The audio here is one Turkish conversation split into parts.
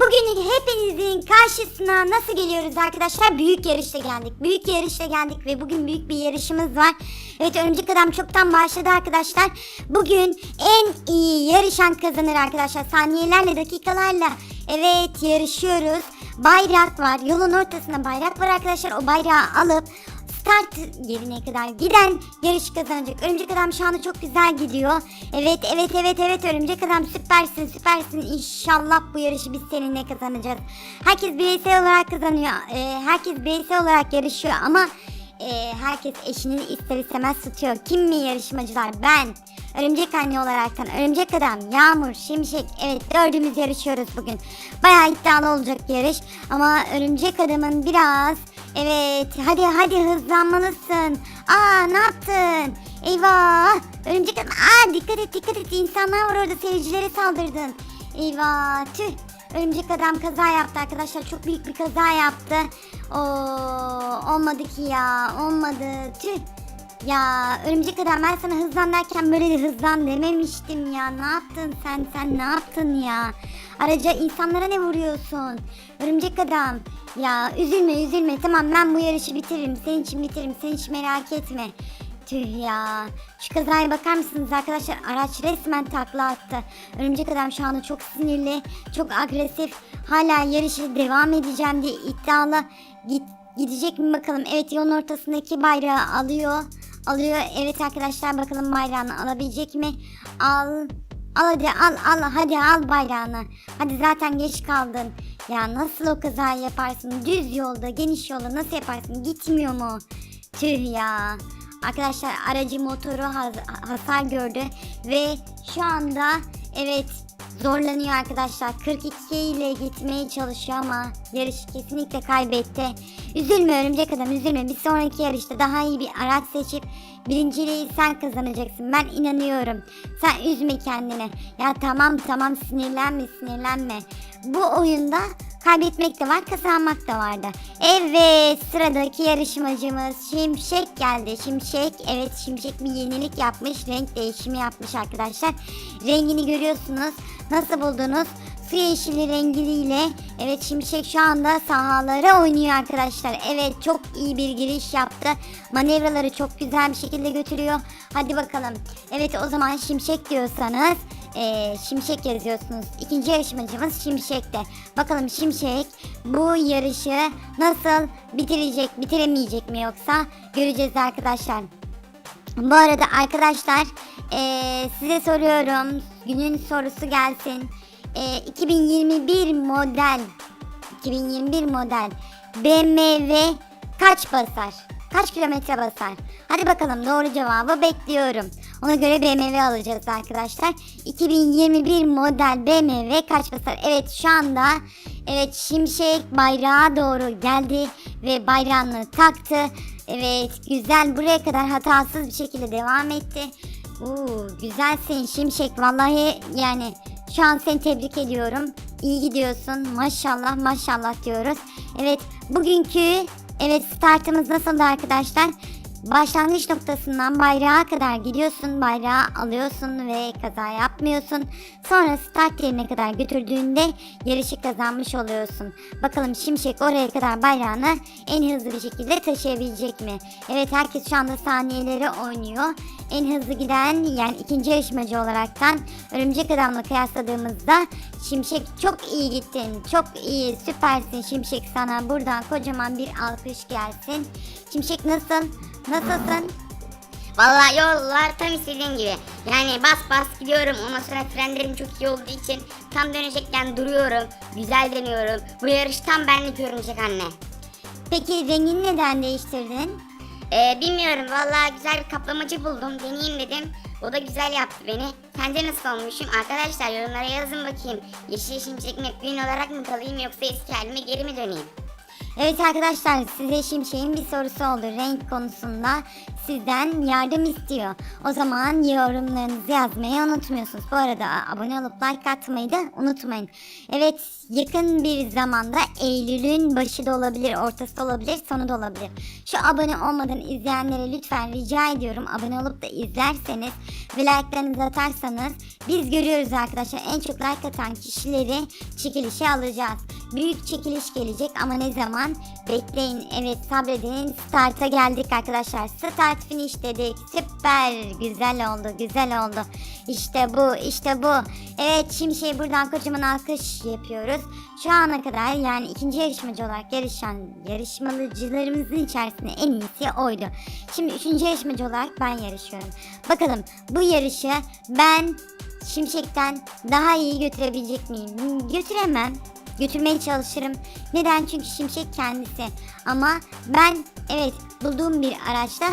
Bugün hepinizin karşısına nasıl geliyoruz arkadaşlar? Büyük yarışla geldik. Büyük yarışla geldik ve bugün büyük bir yarışımız var. Evet Örümcek Adam çoktan başladı arkadaşlar. Bugün en iyi yarışan kazanır arkadaşlar. Saniyelerle dakikalarla evet yarışıyoruz. Bayrak var. Yolun ortasında bayrak var arkadaşlar. O bayrağı alıp start yerine kadar giden yarış kazanacak. Örümcek Adam şu anda çok güzel gidiyor. Evet evet evet evet Örümcek Adam süpersin süpersin. İnşallah bu yarışı biz seninle kazanacağız. Herkes bireysel olarak kazanıyor. Ee, herkes bireysel olarak yarışıyor ama e, herkes eşini ister istemez tutuyor. Kim mi yarışmacılar? Ben. Örümcek anne olaraktan Örümcek Adam, Yağmur, Şimşek evet dördümüz yarışıyoruz bugün. Bayağı iddialı olacak yarış ama Örümcek Adam'ın biraz evet hadi hadi hızlanmalısın. Aa ne yaptın? Eyvah Örümcek Adam aa dikkat et dikkat et insanlar var orada seyircilere saldırdın. Eyvah tüh Örümcek adam kaza yaptı arkadaşlar. Çok büyük bir kaza yaptı. Oo, olmadı ki ya. Olmadı. Tüh. Ya örümcek adam ben sana hızlan derken böyle de hızlan dememiştim ya. Ne yaptın sen? Sen ne yaptın ya? Araca insanlara ne vuruyorsun? Örümcek adam. Ya üzülme üzülme. Tamam ben bu yarışı bitiririm. Senin için bitiririm. Sen hiç merak etme. Tüh ya. Şu kazaya bakar mısınız arkadaşlar? Araç resmen takla attı. Örümcek adam şu anda çok sinirli, çok agresif. Hala yarışı devam edeceğim diye iddialı. Git, gidecek mi bakalım? Evet yolun ortasındaki bayrağı alıyor. Alıyor. Evet arkadaşlar bakalım bayrağını alabilecek mi? Al. Al hadi al al hadi al bayrağını. Hadi zaten geç kaldın. Ya nasıl o kazayı yaparsın? Düz yolda, geniş yolda nasıl yaparsın? Gitmiyor mu? Tüh ya. Arkadaşlar aracı motoru has- hasar gördü ve şu anda evet zorlanıyor arkadaşlar. 42 ile gitmeye çalışıyor ama yarışı kesinlikle kaybetti. Üzülme örümcek adam üzülme. Bir sonraki yarışta daha iyi bir araç seçip birinciliği sen kazanacaksın. Ben inanıyorum. Sen üzme kendini. Ya tamam tamam sinirlenme sinirlenme. Bu oyunda Kaybetmek de var, kazanmak da vardı. Evet, sıradaki yarışmacımız Şimşek geldi. Şimşek, evet Şimşek bir yenilik yapmış, renk değişimi yapmış arkadaşlar. Rengini görüyorsunuz. Nasıl buldunuz? Su yeşili rengiyle evet Şimşek şu anda sahalara oynuyor arkadaşlar. Evet çok iyi bir giriş yaptı. Manevraları çok güzel bir şekilde götürüyor. Hadi bakalım. Evet o zaman Şimşek diyorsanız ee, Şimşek yazıyorsunuz. İkinci yarışmacımız Şimşek'te. Bakalım Şimşek bu yarışı nasıl bitirecek, bitiremeyecek mi yoksa göreceğiz arkadaşlar. Bu arada arkadaşlar ee, size soruyorum. Günün sorusu gelsin. Ee, 2021 model 2021 model BMW kaç basar? Kaç kilometre basar? Hadi bakalım doğru cevabı bekliyorum. Ona göre BMW alacağız arkadaşlar. 2021 model BMW kaç basar? Evet şu anda evet Şimşek bayrağa doğru geldi ve bayrağını taktı. Evet güzel buraya kadar hatasız bir şekilde devam etti. Oo, güzelsin Şimşek vallahi yani şu an seni tebrik ediyorum. İyi gidiyorsun maşallah maşallah diyoruz. Evet bugünkü evet startımız nasıldı arkadaşlar? Başlangıç noktasından bayrağa kadar gidiyorsun, bayrağı alıyorsun ve kaza yapmıyorsun. Sonra start yerine kadar götürdüğünde yarışı kazanmış oluyorsun. Bakalım Şimşek oraya kadar bayrağını en hızlı bir şekilde taşıyabilecek mi? Evet herkes şu anda saniyeleri oynuyor. En hızlı giden yani ikinci yarışmacı olaraktan Örümcek Adam'la kıyasladığımızda Şimşek çok iyi gittin. Çok iyi, süpersin Şimşek sana. Buradan kocaman bir alkış gelsin. Şimşek nasıl? Nasılsın? Vallahi yollar tam istediğim gibi. Yani bas bas gidiyorum. Ondan sonra frenlerim çok iyi olduğu için tam dönecekken duruyorum. Güzel dönüyorum. Bu yarış tam benlik örümcek anne. Peki rengini neden değiştirdin? Ee, bilmiyorum vallahi güzel bir kaplamacı buldum. Deneyeyim dedim. O da güzel yaptı beni. Sence nasıl olmuşum? Arkadaşlar yorumlara yazın bakayım. Yeşil şimşek McQueen olarak mı kalayım yoksa eski halime geri mi döneyim? Evet arkadaşlar size Şimşek'in bir sorusu oldu. Renk konusunda sizden yardım istiyor. O zaman yorumlarınızı yazmayı unutmuyorsunuz. Bu arada abone olup like atmayı da unutmayın. Evet yakın bir zamanda Eylül'ün başı da olabilir, ortası da olabilir, sonu da olabilir. Şu abone olmadan izleyenlere lütfen rica ediyorum. Abone olup da izlerseniz ve like'larınızı atarsanız biz görüyoruz arkadaşlar. En çok like atan kişileri çekilişe alacağız. Büyük çekiliş gelecek ama ne zaman? Bekleyin. Evet sabredin. Start'a geldik arkadaşlar. Start finish dedik. Süper. Güzel oldu. Güzel oldu. İşte bu. işte bu. Evet Şimşek'e buradan kocaman alkış yapıyoruz. Şu ana kadar yani ikinci yarışmacı olarak yarışan yarışmacılarımızın içerisinde en iyisi oydu. Şimdi üçüncü yarışmacı olarak ben yarışıyorum. Bakalım bu yarışı ben Şimşek'ten daha iyi götürebilecek miyim? Götüremem. Götürmeye çalışırım. Neden? Çünkü Şimşek kendisi. Ama ben evet bulduğum bir araçla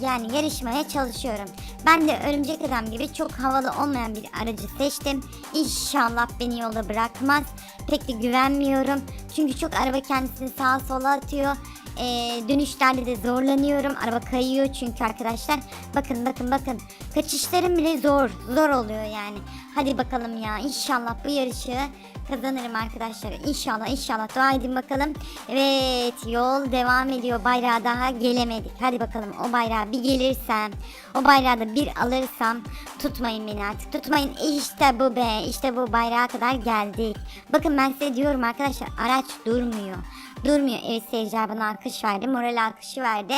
yani yarışmaya çalışıyorum. Ben de örümcek adam gibi çok havalı olmayan bir aracı seçtim. İnşallah beni yolda bırakmaz. Pek de güvenmiyorum. Çünkü çok araba kendisini sağa sola atıyor. Ee, dönüşlerde de zorlanıyorum. Araba kayıyor çünkü arkadaşlar. Bakın bakın bakın. Kaçışlarım bile zor. Zor oluyor yani. Hadi bakalım ya. İnşallah bu yarışı kazanırım arkadaşlar. İnşallah inşallah dua edin bakalım. Evet yol devam ediyor. Bayrağa daha gelemedik. Hadi bakalım o bayrağa bir gelirsem. O bayrağı da bir alırsam. Tutmayın beni artık. Tutmayın. İşte bu be. İşte bu bayrağa kadar geldik. Bakın ben size diyorum arkadaşlar. Araç durmuyor durmuyor. Evet seyirciler bana alkış verdi. Moral alkışı verdi.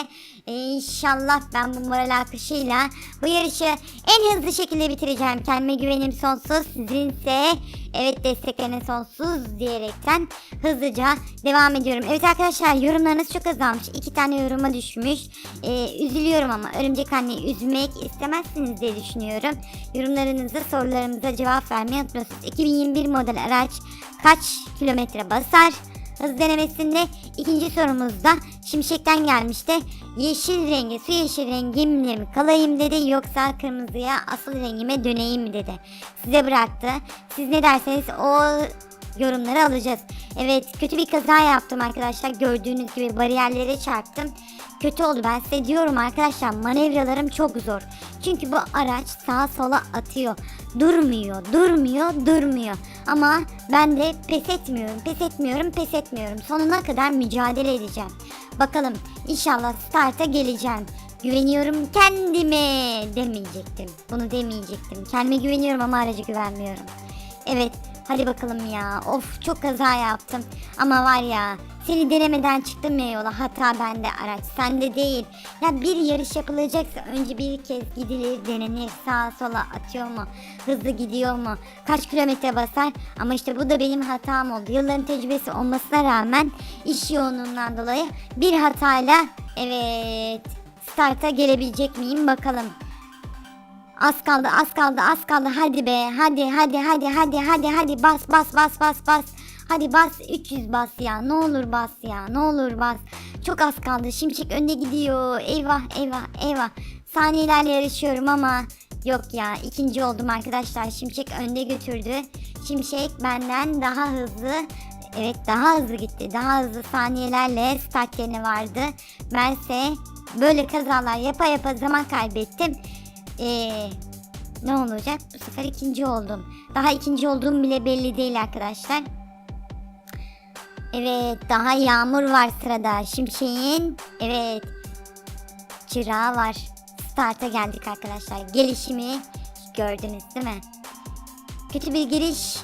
Ee, İnşallah ben bu moral alkışıyla bu yarışı en hızlı şekilde bitireceğim. Kendime güvenim sonsuz. Sizinse evet destekleriniz sonsuz diyerekten hızlıca devam ediyorum. Evet arkadaşlar yorumlarınız çok azalmış. İki tane yoruma düşmüş. Ee, üzülüyorum ama örümcek anneyi üzmek istemezsiniz diye düşünüyorum. Yorumlarınıza sorularımıza cevap vermeyi unutmuyorsunuz. 2021 model araç kaç kilometre basar? Hız denemesinde ikinci sorumuzda şimşekten gelmişti. Yeşil rengi su yeşil rengimle mi kalayım dedi yoksa kırmızıya asıl rengime döneyim mi dedi. Size bıraktı. Siz ne derseniz o yorumları alacağız. Evet kötü bir kaza yaptım arkadaşlar. Gördüğünüz gibi bariyerlere çarptım. Kötü oldu ben size diyorum arkadaşlar manevralarım çok zor. Çünkü bu araç sağa sola atıyor. Durmuyor, durmuyor, durmuyor. Ama ben de pes etmiyorum, pes etmiyorum, pes etmiyorum. Sonuna kadar mücadele edeceğim. Bakalım inşallah starta geleceğim. Güveniyorum kendime demeyecektim. Bunu demeyecektim. Kendime güveniyorum ama araca güvenmiyorum. Evet hadi bakalım ya. Of çok kaza yaptım. Ama var ya seni denemeden çıktım ya yola. Hata bende araç sende değil. Ya bir yarış yapılacaksa önce bir kez gidilir denenir. Sağa sola atıyor mu? Hızlı gidiyor mu? Kaç kilometre basar? Ama işte bu da benim hatam oldu. Yılların tecrübesi olmasına rağmen iş yoğunluğundan dolayı bir hatayla evet starta gelebilecek miyim bakalım. Az kaldı, az kaldı, az kaldı. Hadi be. Hadi, hadi, hadi, hadi, hadi, hadi. Bas, bas, bas, bas, bas. Hadi bas 300 bas ya. Ne olur bas ya. Ne olur bas. Çok az kaldı. Şimşek önde gidiyor. Eyvah, eyvah, eyvah. Saniyelerle yarışıyorum ama yok ya. ikinci oldum arkadaşlar. Şimşek önde götürdü. Şimşek benden daha hızlı Evet daha hızlı gitti. Daha hızlı saniyelerle start yerine vardı. Bense böyle kazalar yapa yapa zaman kaybettim. Ee, ne olacak? Bu sefer ikinci oldum. Daha ikinci olduğum bile belli değil arkadaşlar. Evet daha yağmur var sırada. Şimşek'in evet çırağı var. Start'a geldik arkadaşlar. Gelişimi gördünüz değil mi? Kötü bir giriş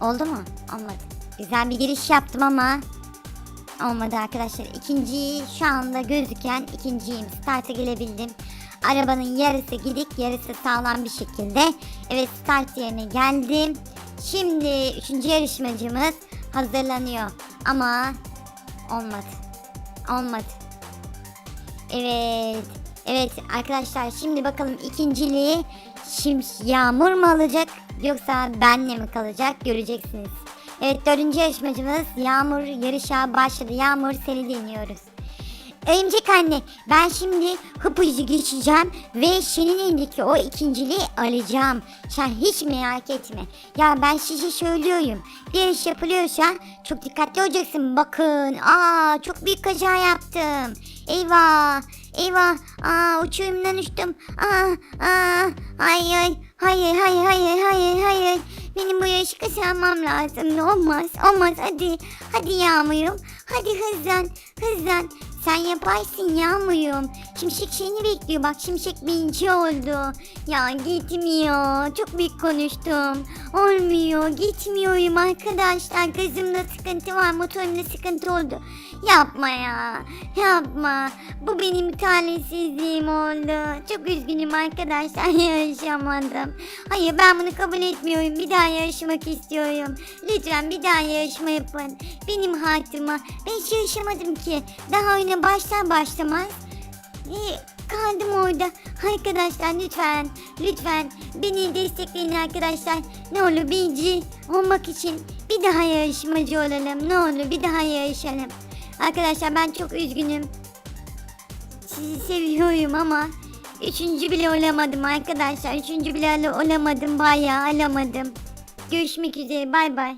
oldu mu? Olmadı. Güzel bir giriş yaptım ama olmadı arkadaşlar. İkinci şu anda gözüken ikinciyim. Start'a gelebildim. Arabanın yarısı gidik yarısı sağlam bir şekilde. Evet start yerine geldim. Şimdi üçüncü yarışmacımız hazırlanıyor. Ama olmadı. Olmadı. Evet. Evet arkadaşlar şimdi bakalım ikinciliği şimdi Yağmur mu alacak yoksa benle mi kalacak göreceksiniz. Evet dördüncü yarışmacımız Yağmur yarışa başladı. Yağmur seni dinliyoruz. Örümcek anne ben şimdi hıpızı geçeceğim ve senin elindeki o ikinciliği alacağım. Sen hiç merak etme. Ya ben size söylüyorum. Bir iş yapılıyorsa çok dikkatli olacaksın. Bakın aa çok büyük kaza yaptım. Eyvah eyvah aa uçurumdan uçtum. Aa, aa, hayır hayır hayır hayır hayır hayır. Benim bu yarışı kazanmam lazım. Olmaz olmaz hadi. Hadi Yağmur'um. Hadi hızlan hızlan. Sen yaparsın Yağmur'um. Şimşek seni bekliyor. Bak Şimşek birinci oldu. Ya gitmiyor. Çok büyük konuştum. Olmuyor. Gitmiyorum arkadaşlar. Gazımda sıkıntı var. Motorumda sıkıntı oldu. Yapma ya. Yapma. Bu benim talihsizliğim oldu. Çok üzgünüm arkadaşlar. Yarışamadım. Hayır ben bunu kabul etmiyorum. Bir daha yarışmak istiyorum. Lütfen bir daha yarışma yapın. Benim hatıma. Ben hiç yarışamadım ki. Daha oyuna başlar başlamaz. Kaldım orada. Arkadaşlar lütfen, lütfen beni destekleyin arkadaşlar. Ne olur birinci olmak için bir daha yarışmacı olalım. Ne olur bir daha yarışalım. Arkadaşlar ben çok üzgünüm. Sizi seviyorum ama üçüncü bile olamadım arkadaşlar. Üçüncü bile olamadım bayağı alamadım. Görüşmek üzere bay bay.